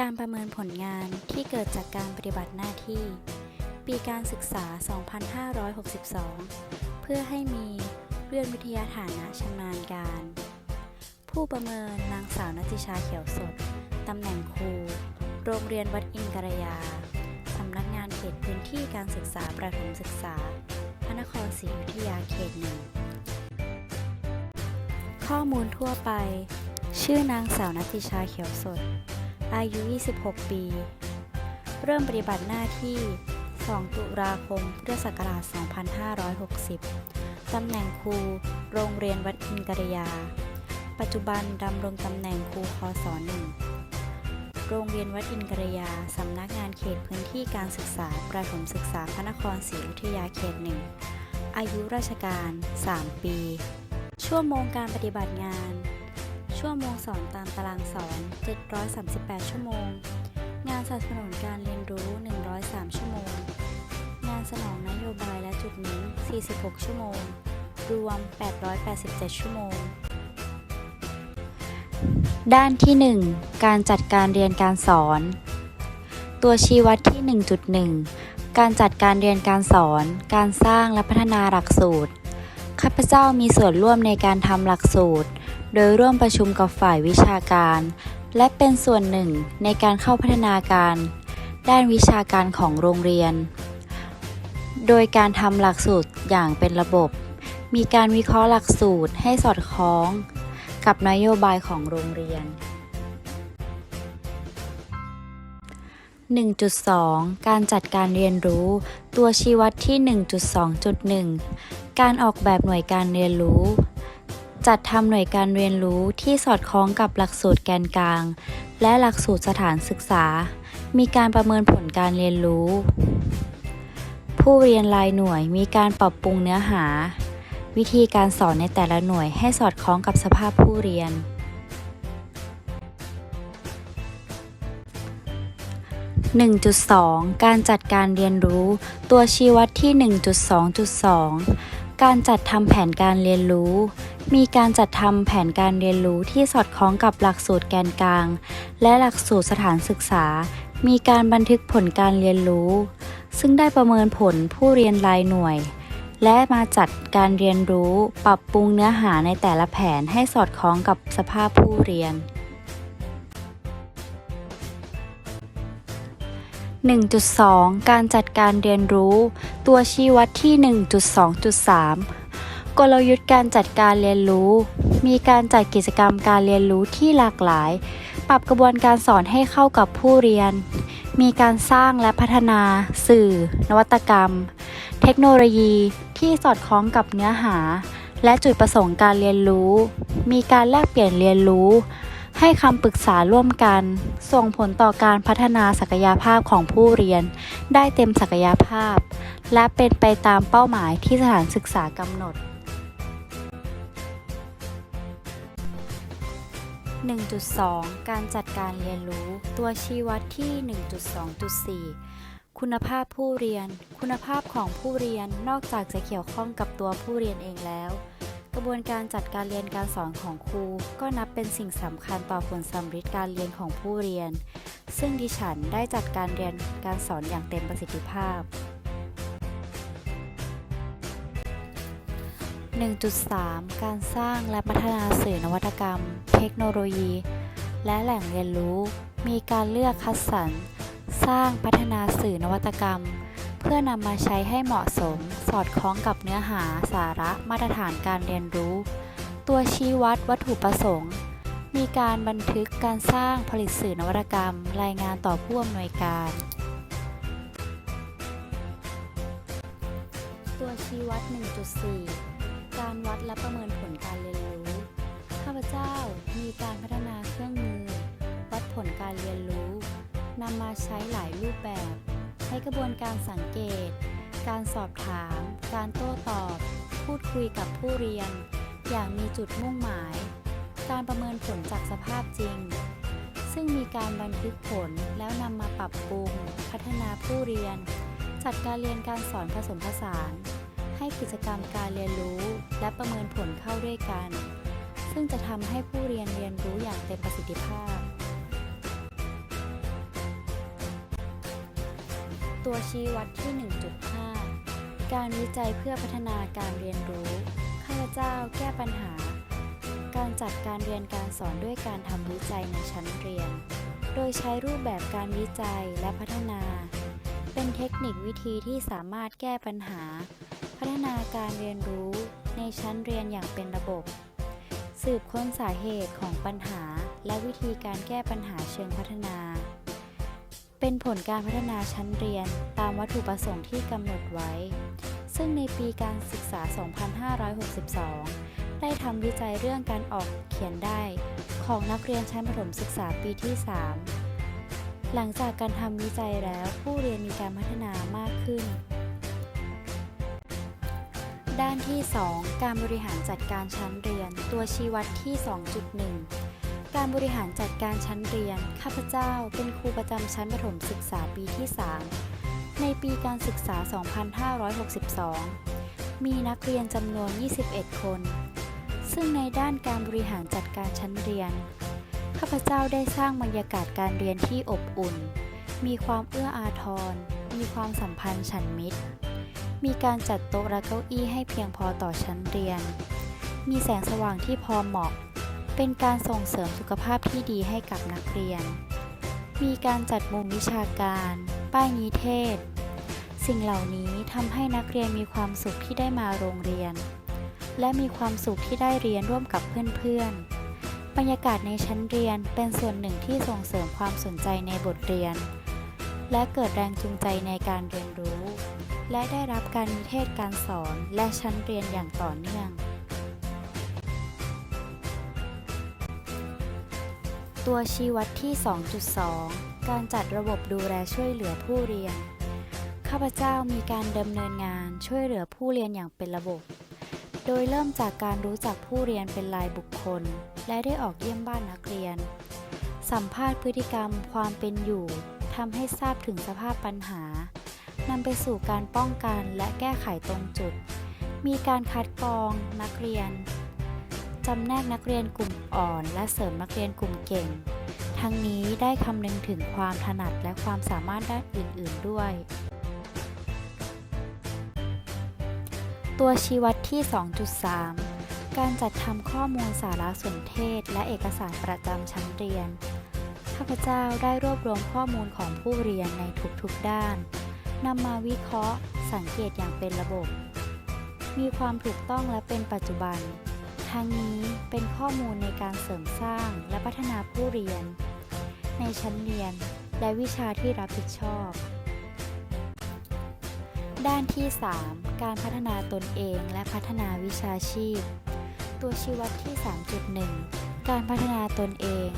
การประเมินผลงานที่เกิดจากการปฏิบัติหน้าที่ ปีการศึกษา 2562 เพื่อให้มีเลื่อนวิทยาฐานะชำนาญการ ผู้ประเมินนางสาวนัติชาเขียวสด ตำแหน่งครู โรงเรียนวัดอินกระยา สำนักงานเขตพื้นที่การศึกษาประถมศึกษา พระนครศรีอยุธยาเขตหนึ่ง ข้อมูลทั่วไป ชื่อนางสาวนัติชาเขียวสด อายุ 26 ปี เริ่มปฏิบัติหน้าที่ 2 ตุลาคม พุทธศักราช 2560 ตำแหน่งครู โรงเรียนวัดอินกระยา ปัจจุบันดำรงตำแหน่งครูคศ1โรงเรียนวัดอินกระยา สำนักงานเขตพื้นที่การศึกษา ประถมศึกษาพระนครศรีอยุธยาเขตหนึ่งอายุราชการ 3 ปี ชั่วโมงการปฏิบัติงาน ชั่วโมงสอนตามตารางสอน 738 ชั่วโมง งานสนับสนุนการเรียนรู้ 103 ชั่วโมง งานสนองนโยบายและจุดเน้น 46 ชั่วโมง รวม 887 ชั่วโมง ด้านที่ 1 การจัดการเรียนการสอน ตัวชี้วัดที่ 1.1 การจัดการเรียนการสอน การสร้างและพัฒนาหลักสูตร ข้าพเจ้ามีส่วนร่วมในการทำหลักสูตร โดยร่วมประชุมกับฝ่ายวิชาการ และเป็นส่วนหนึ่งในการเข้าพัฒนาการ ด้านวิชาการของโรงเรียน โดยการทำหลักสูตรอย่างเป็นระบบ มีการวิเคราะห์หลักสูตรให้สอดคล้อง กับนโยบายของโรงเรียน 1.2 การจัดการเรียนรู้ ตัวชี้วัดที่ 1.2.1 การออกแบบหน่วยการเรียนรู้ จัดทำหน่วยการเรียนรู้ที่สอดคล้องกับหลักสูตรแกนกลาง และหลักสูตรสถานศึกษา มีการประเมินผลการเรียนรู้ ผู้เรียนรายหน่วยมีการปรับปรุงเนื้อหา วิธีการสอนในแต่ละหน่วยให้สอดคล้องกับสภาพผู้เรียน 1.2 การจัดการเรียนรู้ ตัวชี้วัดที่ 1.2.2 การจัดทำแผนการเรียนรู้ มีการจัดทำแผนการเรียนรู้ที่สอดคล้องกับหลักสูตรแกนกลาง และหลักสูตรสถานศึกษา มีการบันทึกผลการเรียนรู้ ซึ่งได้ประเมินผลผู้เรียนรายหน่วย และมาจัดการเรียนรู้ ปรับปรุงเนื้อหาในแต่ละแผนให้สอดคล้องกับสภาพผู้เรียน 1.2 การจัดการเรียนรู้ ตัวชี้วัดที่ 1.2.3 กลยุทธ์การจัดการเรียนรู้ มีการจัดกิจกรรมการเรียนรู้ที่หลากหลาย ปรับกระบวนการสอนให้เข้ากับผู้เรียน มีการสร้างและพัฒนา สื่อ นวัตกรรม เทคโนโลยีที่สอดคล้องกับเนื้อหา และจุดประสงค์การเรียนรู้ มีการแลกเปลี่ยนเรียนรู้ ให้คำปรึกษาร่วมกัน ส่งผลต่อการพัฒนาศักยภาพของผู้เรียน ได้เต็มศักยภาพ และเป็นไปตามเป้าหมายที่สถานศึกษากำหนด 1.2 การจัดการเรียนรู้ ตัวชี้วัดที่ 1.2.4 คุณภาพผู้เรียน คุณภาพของผู้เรียนนอกจากจะเกี่ยวข้องกับตัวผู้เรียนเองแล้ว ระบวนการจัดการเรียนการสอนของครู ก็นับเป็นสิ่งสำคัญต่อผลสำเร็จการเรียนของผู้เรียน ซึ่งดิฉันได้จัดการเรียนการสอนอย่างเต็มประสิทธิภาพ 1.3 การสร้างและพัฒนาสื่อนวัตกรรม เทคโนโลยี และแหล่งเรียนรู้ มีการเลือกคัดสรร สร้างพัฒนาสื่อนวัตกรรม เพื่อนำมาใช้ให้เหมาะสม สอดคล้องกับเนื้อหาสาระมาตรฐานการเรียนรู้ ตัวชี้วัดวัตถุประสงค์ มีการบันทึกการสร้างผลิตสื่อนวัตกรรม รายงานต่อผู้อำนวยการ ตัวชี้วัด 1.4 การวัดและประเมินผลการเรียนรู้ ข้าพเจ้ามีการพัฒนาเครื่องมือ วัดผลการเรียนรู้นำมาใช้หลายรูปแบบ ใช้กระบวนการสังเกต การสอบถาม การโต้ตอบ พูดคุยกับผู้เรียน อย่างมีจุดมุ่งหมาย การประเมินผลจากสภาพจริง ซึ่งมีการบันทึกผลแล้วนำมาปรับปรุง พัฒนาผู้เรียน จัดการเรียนการสอนผสมผสาน ให้กิจกรรมการเรียนรู้ และประเมินผลเข้าด้วยกัน ซึ่งจะทำให้ผู้เรียนเรียนรู้อย่างเต็มประสิทธิภาพ ตัวชี้วัดที่ 1.5 การวิจัยเพื่อพัฒนาการเรียนรู้ ข้าพเจ้าแก้ปัญหา การจัดการเรียนการสอนด้วยการทำวิจัยในชั้นเรียน โดยใช้รูปแบบการวิจัยและพัฒนา เป็นเทคนิควิธีที่สามารถแก้ปัญหา พัฒนาการเรียนรู้ในชั้นเรียนอย่างเป็นระบบ สืบค้นสาเหตุของปัญหา และวิธีการแก้ปัญหาเชิงพัฒนา เป็นผลการพัฒนาชั้นเรียนตามวัตถุประสงค์ที่กำหนดไว้ ซึ่งในปีการศึกษา 2562 ได้ทำวิจัยเรื่องการออกเขียนได้ ของนักเรียนชั้นประถมศึกษาปีที่ 3 หลังจากการทำวิจัยแล้วผู้เรียนมีการพัฒนามากขึ้น ด้านที่ 2 การบริหารจัดการชั้นเรียน ตัวชี้วัดที่ 2.1 การบริหารจัดการชั้นเรียน ข้าพเจ้าเป็นครูประจำชั้นประถมศึกษาปีที่ 3 ในปีการศึกษา 2562 มีนักเรียนจำนวน 21 คน ซึ่งในด้านการบริหารจัดการชั้นเรียน ข้าพเจ้าได้สร้างบรรยากาศการเรียนที่อบอุ่น มีความเอื้ออาทร มีความสัมพันธ์ฉันมิตร มีการจัดโต๊ะและเก้าอี้ให้เพียงพอต่อชั้นเรียน มีแสงสว่างที่พอเหมาะ เป็นการส่งเสริมสุขภาพที่ดีให้กับนักเรียน มีการจัดมุมวิชาการ ป้ายนิเทศ สิ่งเหล่านี้ทำให้นักเรียนมีความสุขที่ได้มาโรงเรียน และมีความสุขที่ได้เรียนร่วมกับเพื่อนๆ บรรยากาศในชั้นเรียนเป็นส่วนหนึ่งที่ส่งเสริมความสนใจในบทเรียน และเกิดแรงจูงใจในการเรียนรู้ และได้รับการนิเทศการสอนและชั้นเรียนอย่างต่อเนื่อง ตัวชี้วัดที่ 2.2 การจัดระบบดูแลช่วยเหลือผู้เรียน ข้าพเจ้ามีการดำเนินงานช่วยเหลือผู้เรียนอย่างเป็นระบบ โดยเริ่มจากการรู้จักผู้เรียนเป็นรายบุคคล และได้ออกเยี่ยมบ้านนักเรียน สัมภาษณ์พฤติกรรมความเป็นอยู่ทำให้ทราบถึงสภาพปัญหานำไปสู่การป้องกันและแก้ไขตรงจุด มีการคัดกรองนักเรียน จำแนกนักเรียนกลุ่มอ่อน และเสริมนักเรียนกลุ่มเก่ง ทั้งนี้ได้คำนึงถึงความถนัดและความสามารถด้านอื่น ๆ ด้วย ตัวชี้วัดที่ 2.3 การจัดทำข้อมูลสารสนเทศ และเอกสารประจำชั้นเรียน ข้าพเจ้าได้รวบรวมข้อมูลของผู้เรียนในทุก ๆ ด้านนำมาวิเคราะห์ สังเกตอย่างเป็นระบบ มีความถูกต้องและเป็นปัจจุบัน ทั้งนี้เป็นข้อมูลในการเสริมสร้างและพัฒนาผู้เรียน ในชั้นเรียนและวิชาที่รับผิดชอบ ด้านที่ 3 การพัฒนาตนเองและพัฒนาวิชาชีพ ตัวชี้วัดที่ 3.1 การพัฒนาตนเอง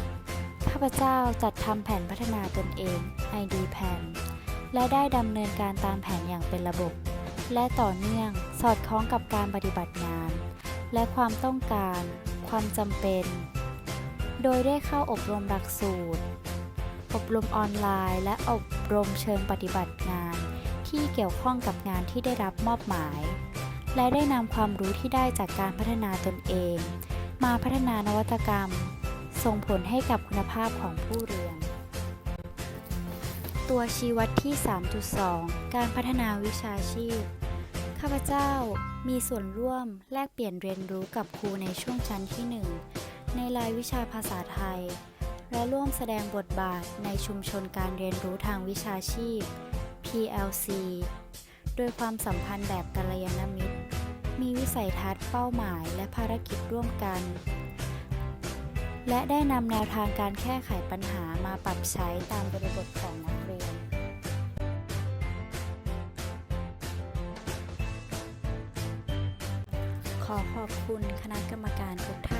ข้าพเจ้าจัดทำแผนพัฒนาตนเอง ID แผนและได้ดำเนินการตามแผนอย่างเป็นระบบ และต่อเนื่องสอดคล้องกับการปฏิบัติงาน และความต้องการ ความจำเป็น โดยได้เข้าอบรมหลักสูตร อบรมออนไลน์ และอบรมเชิงปฏิบัติงาน ที่เกี่ยวข้องกับงานที่ได้รับมอบหมาย และได้นำความรู้ที่ได้จากการพัฒนาตนเอง มาพัฒนานวัตกรรม ส่งผลให้กับคุณภาพของผู้เรียน ตัวชี้วัดที่ 3.2 การพัฒนาวิชาชีพ ข้าพเจ้ามีส่วนร่วมแลกเปลี่ยนเรียนรู้กับครูในช่วงชั้นที่ 1 ในรายวิชาภาษาไทย และร่วมแสดงบทบาทในชุมชนการเรียนรู้ทางวิชาชีพ PLC โดยความสัมพันธ์แบบกัลยาณมิตร มีวิสัยทัศน์เป้าหมายและภารกิจร่วมกัน และได้นำแนวทางการแก้ไขปัญหามาปรับใช้ตามบริบทของ อขอบคุณคณะกรรมการทุกท่าน